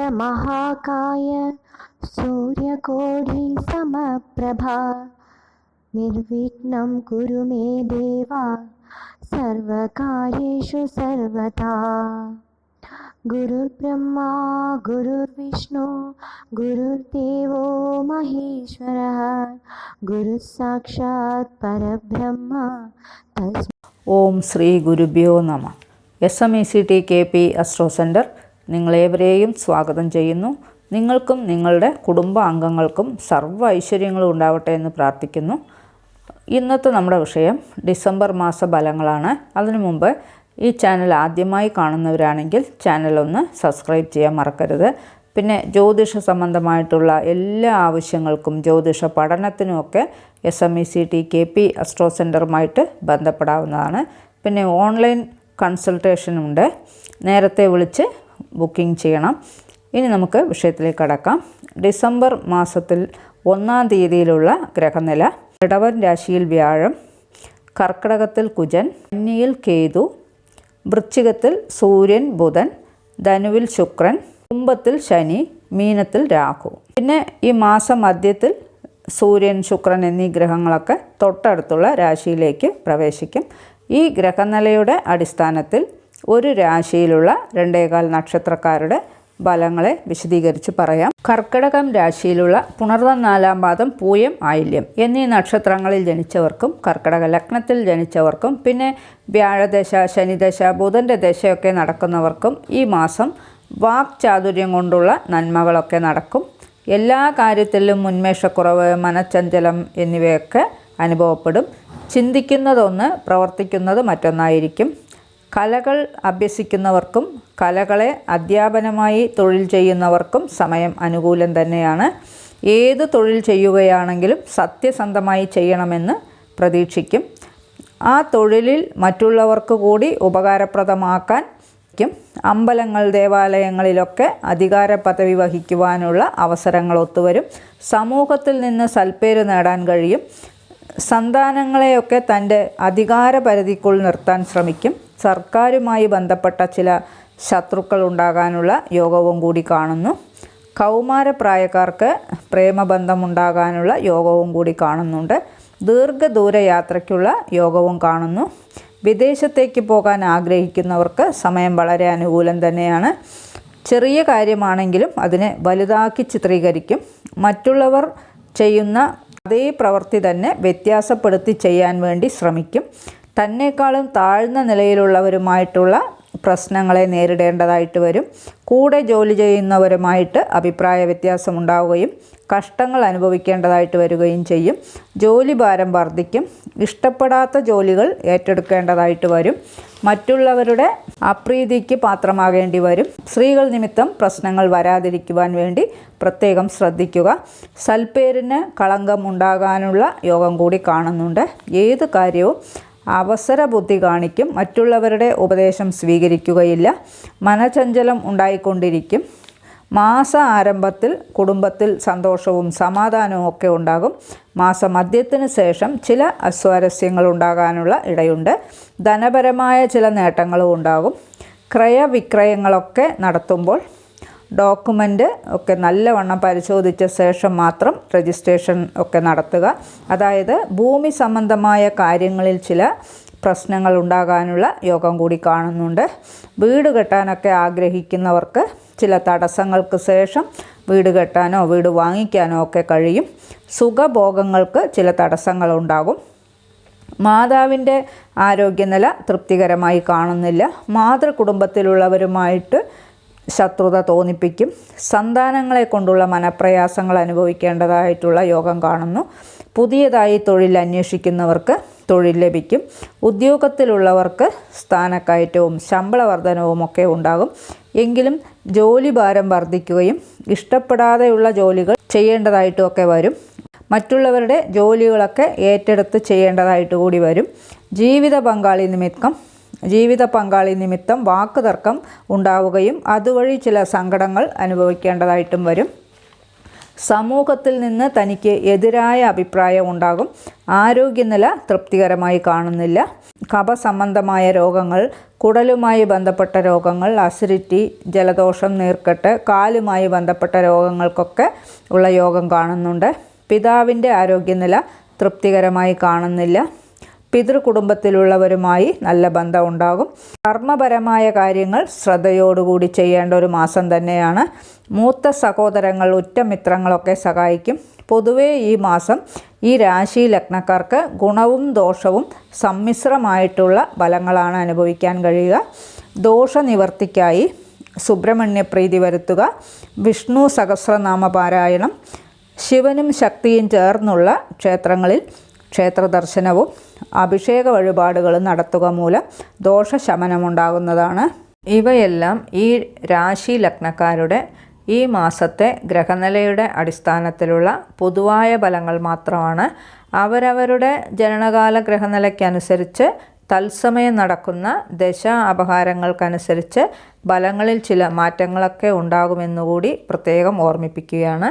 वक्रतुण्डमहाकाय सूर्यकोटिसमप्रभा निर्विघ्नं कुरु मे देवा सर्वकार्येषु सर्वदा गुरुर्ब्रह्मा गुरुर्विष्णु गुरुर्देवो महेश्वरः गुरुः साक्षात् परब्रह्म तस्मै ഓം ശ്രീ ഗുരുഭ്യോ നമ S M E C T K P astro centre നിങ്ങളേവരെയും സ്വാഗതം ചെയ്യുന്നു. നിങ്ങൾക്കും നിങ്ങളുടെ കുടുംബാംഗങ്ങൾക്കും സർവ ഐശ്വര്യങ്ങളും ഉണ്ടാവട്ടെ എന്ന് പ്രാർത്ഥിക്കുന്നു. ഇന്നത്തെ നമ്മുടെ വിഷയം ഡിസംബർ മാസ ഫലങ്ങളാണ്. അതിനു മുമ്പ് ഈ ചാനൽ ആദ്യമായി കാണുന്നവരാണെങ്കിൽ ചാനൽ ഒന്ന് സബ്സ്ക്രൈബ് ചെയ്യാൻ മറക്കരുത്. പിന്നെ ജ്യോതിഷ സംബന്ധമായിട്ടുള്ള എല്ലാ ആവശ്യങ്ങൾക്കും ജ്യോതിഷ പഠനത്തിനുമൊക്കെ S M E C T K P astro സെന്ററുമായിട്ട് ബന്ധപ്പെടാവുന്നതാണ്. പിന്നെ ഓൺലൈൻ കൺസൾട്ടേഷനുണ്ട്. നേരത്തെ വിളിച്ച് ബുക്കിംഗ് ചെയ്യണം. ഇനി നമുക്ക് വിഷയത്തിലേക്ക് കടക്കാം. ഡിസംബർ മാസത്തിൽ ഒന്നാം തീയതിയിലുള്ള ഗ്രഹനില. ഇടവൻ രാശിയിൽ വ്യാഴം കർക്കിടകത്തിൽ കുജൻ കന്നിയിൽ കേതു വൃശ്ചികത്തിൽ സൂര്യൻ ബുധൻ ധനുവിൽ ശുക്രൻ കുംഭത്തിൽ ശനി മീനത്തിൽ രാഹു. പിന്നെ ഈ മാസം മധ്യത്തിൽ സൂര്യൻ ശുക്രൻ എന്നീ ഗ്രഹങ്ങളൊക്കെ തൊട്ടടുത്തുള്ള രാശിയിലേക്ക് പ്രവേശിക്കും. ഈ ഗ്രഹനിലയുടെ അടിസ്ഥാനത്തിൽ ഒരു രാശിയിലുള്ള രണ്ടേകാൽ നക്ഷത്രക്കാരുടെ ഫലങ്ങളെ വിശദീകരിച്ച് പറയാം. കർക്കിടകം രാശിയിലുള്ള പുണർവ നാലാം പാദം പൂയം ആയില്യം എന്നീ നക്ഷത്രങ്ങളിൽ ജനിച്ചവർക്കും കർക്കിടക ലഗ്നത്തിൽ ജനിച്ചവർക്കും പിന്നെ വ്യാഴദശ ശനിദശ ബുധന്റെ ദശയൊക്കെ നടക്കുന്നവർക്കും ഈ മാസം വാക് ചാതുര്യം കൊണ്ടുള്ള നന്മകളൊക്കെ നടക്കും. എല്ലാ കാര്യത്തിലും ഉന്മേഷക്കുറവ് മനച്ചഞ്ചലം എന്നിവയൊക്കെ അനുഭവപ്പെടും. ചിന്തിക്കുന്നതൊന്ന് പ്രവർത്തിക്കുന്നത് മറ്റൊന്നായിരിക്കും. കലകൾ അഭ്യസിക്കുന്നവർക്കും കലകളെ അധ്യാപനമായി തൊഴിൽ ചെയ്യുന്നവർക്കും സമയം അനുകൂലം തന്നെയാണ്. ഏത് തൊഴിൽ ചെയ്യുകയാണെങ്കിലും സത്യസന്ധമായി ചെയ്യണമെന്ന് പ്രതീക്ഷിക്കും. ആ തൊഴിലിൽ മറ്റുള്ളവർക്ക് കൂടി ഉപകാരപ്രദമാക്കാൻ അമ്പലങ്ങൾ ദേവാലയങ്ങളിലൊക്കെ അധികാര പദവി വഹിക്കുവാനുള്ള അവസരങ്ങൾ ഒത്തുവരും. സമൂഹത്തിൽ നിന്ന് സൽപ്പേര് നേടാൻ കഴിയും. സന്താനങ്ങളെയൊക്കെ തന്റെ അധികാര പരിധിക്കുൾ നിർത്താൻ ശ്രമിക്കും. സർക്കാരുമായി ബന്ധപ്പെട്ട ചില ശത്രുക്കൾ ഉണ്ടാകാനുള്ള യോഗവും കൂടി കാണുന്നു. കൗമാരപ്രായക്കാർക്ക് പ്രേമബന്ധമുണ്ടാകാനുള്ള യോഗവും കൂടി കാണുന്നുണ്ട്. ദീർഘദൂര യാത്രയ്ക്കുള്ള യോഗവും കാണുന്നു. വിദേശത്തേക്ക് പോകാൻ ആഗ്രഹിക്കുന്നവർക്ക് സമയം വളരെ അനുകൂലം തന്നെയാണ്. ചെറിയ കാര്യമാണെങ്കിലും അതിനെ വലുതാക്കി ചിത്രീകരിക്കും. മറ്റുള്ളവർ ചെയ്യുന്ന അതേ പ്രവൃത്തി തന്നെ വ്യത്യാസപ്പെടുത്തി ചെയ്യാൻ വേണ്ടി ശ്രമിക്കും. തന്നെക്കാളും താഴ്ന്ന നിലയിലുള്ളവരുമായിട്ടുള്ള പ്രശ്നങ്ങളെ നേരിടേണ്ടതായിട്ട് വരും. കൂടെ ജോലി ചെയ്യുന്നവരുമായിട്ട് അഭിപ്രായ വ്യത്യാസം ഉണ്ടാവുകയും കഷ്ടങ്ങൾ അനുഭവിക്കേണ്ടതായിട്ട് വരികയും ചെയ്യും. ജോലി ഭാരം വർദ്ധിക്കും. ഇഷ്ടപ്പെടാത്ത ജോലികൾ ഏറ്റെടുക്കേണ്ടതായിട്ട് വരും. മറ്റുള്ളവരുടെ അപ്രീതിക്ക് പാത്രമാകേണ്ടി വരും. സ്ത്രീകൾ നിമിത്തം പ്രശ്നങ്ങൾ വരാതിരിക്കുവാൻ വേണ്ടി പ്രത്യേകം ശ്രദ്ധിക്കുക. സൽപ്പേരിന് കളങ്കം ഉണ്ടാകാനുള്ള യോഗം കൂടി കാണുന്നുണ്ട്. ഏത് കാര്യവും അവസര ബുദ്ധി കാണിക്കും മറ്റുള്ളവരുടെ ഉപദേശം സ്വീകരിക്കുകയില്ല. മനചഞ്ചലം ഉണ്ടായിക്കൊണ്ടിരിക്കും. മാസ ആരംഭത്തിൽ കുടുംബത്തിൽ സന്തോഷവും സമാധാനവും ഒക്കെ ഉണ്ടാകും. മാസമധ്യത്തിന് ശേഷം ചില അസ്വാരസ്യങ്ങൾ ഉണ്ടാകാനുള്ള ഇടയുണ്ട്. ധനപരമായ ചില നേട്ടങ്ങളും ഉണ്ടാകും. ക്രയവിക്രയങ്ങളൊക്കെ നടത്തുമ്പോൾ ഡോക്യുമെന്റ് ഒക്കെ നല്ലവണ്ണം പരിശോധിച്ച ശേഷം മാത്രം രജിസ്ട്രേഷൻ ഒക്കെ നടത്തുക. അതായത് ഭൂമി സംബന്ധമായ കാര്യങ്ങളിൽ ചില പ്രശ്നങ്ങൾ ഉണ്ടാകാനുള്ള യോഗം കൂടി കാണുന്നുണ്ട്. വീട് കെട്ടാനൊക്കെ ആഗ്രഹിക്കുന്നവർക്ക് ചില തടസ്സങ്ങൾക്ക് ശേഷം വീട് കെട്ടാനോ വീട് വാങ്ങിക്കാനോ ഒക്കെ കഴിയും. സുഖഭോഗങ്ങൾക്ക് ചില തടസ്സങ്ങളുണ്ടാകും മാതാവിന്റെ ആരോഗ്യനില തൃപ്തികരമായി കാണുന്നില്ല. മാതൃകുടുംബത്തിലുള്ളവരുമായിട്ട് ശത്രുത തോന്നിപ്പിക്കും സന്താനങ്ങളെ കൊണ്ടുള്ള മനപ്രയാസങ്ങൾ അനുഭവിക്കേണ്ടതായിട്ടുള്ള യോഗം കാണുന്നു. പുതിയതായി തൊഴിൽ അന്വേഷിക്കുന്നവർക്ക് തൊഴിൽ ലഭിക്കും. ഉദ്യോഗത്തിലുള്ളവർക്ക് സ്ഥാനക്കയറ്റവും ശമ്പള വർധനവും ഒക്കെ ഉണ്ടാകും. എങ്കിലും ജോലി ഭാരം വർദ്ധിക്കുകയും ഇഷ്ടപ്പെടാതെയുള്ള ജോലികൾ ചെയ്യേണ്ടതായിട്ടുമൊക്കെ വരും. മറ്റുള്ളവരുടെ ജോലികളൊക്കെ ഏറ്റെടുത്ത് ചെയ്യേണ്ടതായിട്ട് കൂടി വരും. ജീവിത പങ്കാളി നിമിത്തം ജീവിത പങ്കാളി നിമിത്തം വാക്കുതർക്കം ഉണ്ടാവുകയും അതുവഴി ചില സങ്കടങ്ങൾ അനുഭവിക്കേണ്ടതായിട്ടും വരും. സമൂഹത്തിൽ നിന്ന് തനിക്ക് എതിരായ അഭിപ്രായം ഉണ്ടാകും. ആരോഗ്യനില തൃപ്തികരമായി കാണുന്നില്ല. കഫ സംബന്ധമായ രോഗങ്ങൾ കുടലുമായി ബന്ധപ്പെട്ട രോഗങ്ങൾ അസിഡിറ്റി ജലദോഷം നീർക്കെട്ട് കാലുമായി ബന്ധപ്പെട്ട രോഗങ്ങൾക്കൊക്കെ ഉള്ള യോഗം കാണുന്നുണ്ട്. പിതാവിന്റെ ആരോഗ്യനില തൃപ്തികരമായി കാണുന്നില്ല. പിതൃകുടുംബത്തിലുള്ളവരുമായി നല്ല ബന്ധം ഉണ്ടാകും കർമ്മപരമായ കാര്യങ്ങൾ ശ്രദ്ധയോടുകൂടി ചെയ്യേണ്ട ഒരു മാസം തന്നെയാണ്. മൂത്ത സഹോദരങ്ങൾ ഉറ്റ ഉറ്റമിത്രങ്ങളൊക്കെ സഹായിക്കും. പൊതുവേ ഈ മാസം ഈ രാശി ലഗ്നക്കാർക്ക് ഗുണവും ദോഷവും സമ്മിശ്രമായിട്ടുള്ള ഫലങ്ങളാണ് അനുഭവിക്കാൻ കഴിയുക. ദോഷനിവർത്തിക്കായി സുബ്രഹ്മണ്യപ്രീതി വരുത്തുക. വിഷ്ണു സഹസ്രനാമ പാരായണം. ശിവനും ശക്തിയും ചേർന്നുള്ള ക്ഷേത്രങ്ങളിൽ ക്ഷേത്ര ദർശനവും അഭിഷേക വഴിപാടുകളും നടത്തുക മൂലം ദോഷശമനമുണ്ടാകുന്നതാണ്. ഇവയെല്ലാം ഈ രാശി ലഗ്നക്കാരുടെ ഈ മാസത്തെ ഗ്രഹനിലയുടെ അടിസ്ഥാനത്തിലുള്ള പൊതുവായ ഫലങ്ങൾ മാത്രമാണ്. അവരവരുടെ ജനനകാല ഗ്രഹനിലയ്ക്കനുസരിച്ച് തത്സമയം നടക്കുന്ന ദശ അപഹാരങ്ങൾക്കനുസരിച്ച് ഫലങ്ങളിൽ ചില മാറ്റങ്ങളൊക്കെ ഉണ്ടാകുമെന്നുകൂടി പ്രത്യേകം ഓർമ്മിപ്പിക്കുകയാണ്.